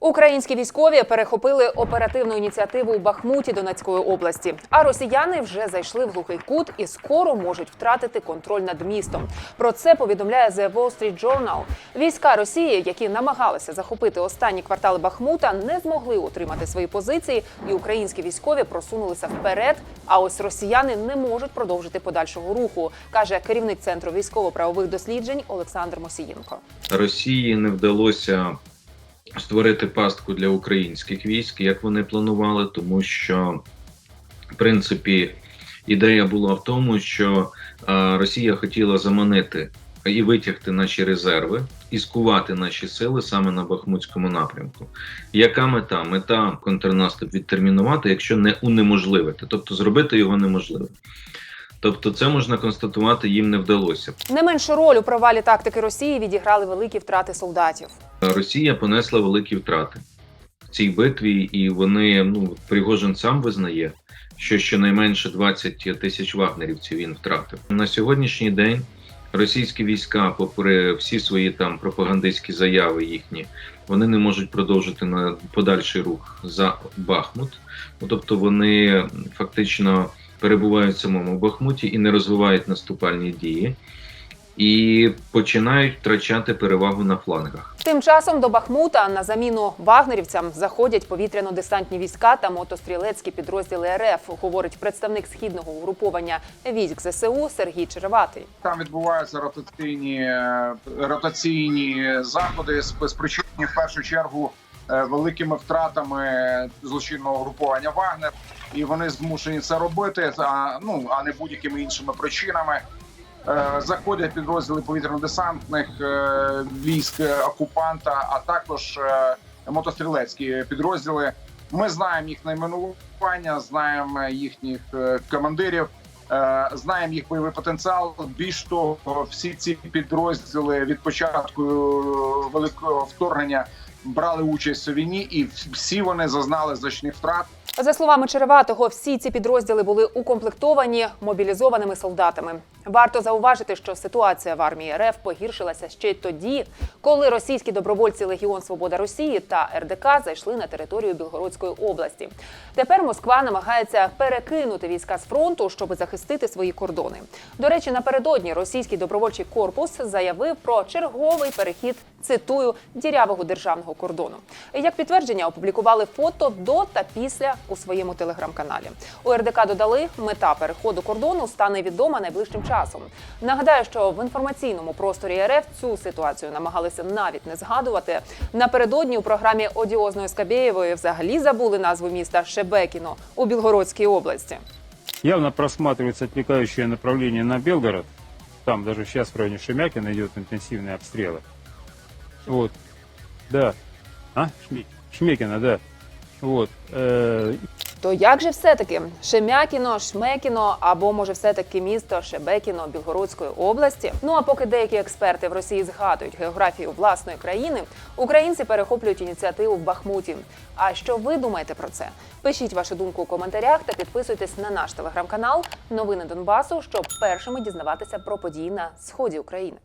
Українські військові перехопили оперативну ініціативу у Бахмуті Донецької області. А росіяни вже зайшли в глухий кут і скоро можуть втратити контроль над містом. Про це повідомляє The Wall Street Journal. Війська Росії, які намагалися захопити останні квартали Бахмута, не змогли утримати свої позиції, і українські військові просунулися вперед. А ось росіяни не можуть продовжити подальшого руху, каже керівник центру військово-правових досліджень Олександр Мосієнко. Росії не вдалося створити пастку для українських військ, як вони планували, тому що, в принципі, ідея була в тому, що е, Росія хотіла заманити і витягти наші резерви і скувати наші сили саме на Бахмутському напрямку. Яка мета? Мета контрнаступ відтермінувати, якщо не унеможливити, тобто зробити його неможливим. Тобто, це можна констатувати, їм не вдалося. Не меншу роль у провалі тактики Росії відіграли великі втрати солдатів. Росія понесла великі втрати в цій битві, і вони ну Пригожин сам визнає, що щонайменше 20 тисяч вагнерівців він втратив на сьогоднішній день. Російські війська, попри всі свої там пропагандистські заяви їхні, вони не можуть продовжити на подальший рух за Бахмут. Ну, тобто вони фактично перебувають в самому Бахмуті і не розвивають наступальні дії, і починають втрачати перевагу на флангах. Тим часом до Бахмута на заміну вагнерівцям заходять повітряно-десантні війська та мотострілецькі підрозділи РФ, говорить представник східного угруповання військ ЗСУ Сергій Череватий. Там відбуваються ротаційні е, ротаційні заходи, сп- спричинені в першу чергу е, великими втратами злочинного групування Вагнер, і вони змушені це робити, а ну а не будь-якими іншими причинами. Е, Заходять підрозділи повітряно-десантних е, військ е, окупанта, а також мотострілецькі підрозділи. Ми знаємо їх найменування, знаємо їхніх командирів. Знаємо їх бойовий потенціал. Більш того, всі ці підрозділи від початку великого вторгнення брали участь у війні, і всі вони зазнали значних втрат. За словами Череватого, всі ці підрозділи були укомплектовані мобілізованими солдатами. Варто зауважити, що ситуація в армії РФ погіршилася ще й тоді, коли російські добровольці Легіон Свобода Росії та РДК зайшли на територію Білгородської області. Тепер Москва намагається перекинути війська з фронту, щоб захистити свої кордони. До речі, напередодні російський добровольчий корпус заявив про черговий перехід. Цитую дірявого державного кордону. Як підтвердження опублікували фото до та після у своєму телеграм-каналі. У РДК додали, мета переходу кордону стане відома найближчим часом. Нагадаю, що в інформаційному просторі РФ цю ситуацію намагалися навіть не згадувати. Напередодні у програмі одіозної Скабєєвої взагалі забули назву міста Шебекіно у Білгородській області. Явно просматривается отвлекающее направление на Белгород. Там даже сейчас в районе Шемякина идет интенсивные обстрелы. Вот. Да. А? Шме- Шмекина, да. Вот. Э, То як же все-таки Шемякіно, Шмекіно або може все-таки місто Шебекіно Білгородської області? Ну а поки деякі експерти в Росії згадують географію власної країни, українці перехоплюють ініціативу в Бахмуті. А що ви думаєте про це? Пишіть вашу думку у коментарях та підписуйтесь на наш телеграм-канал Новини Донбасу, щоб першими дізнаватися про події на сході України.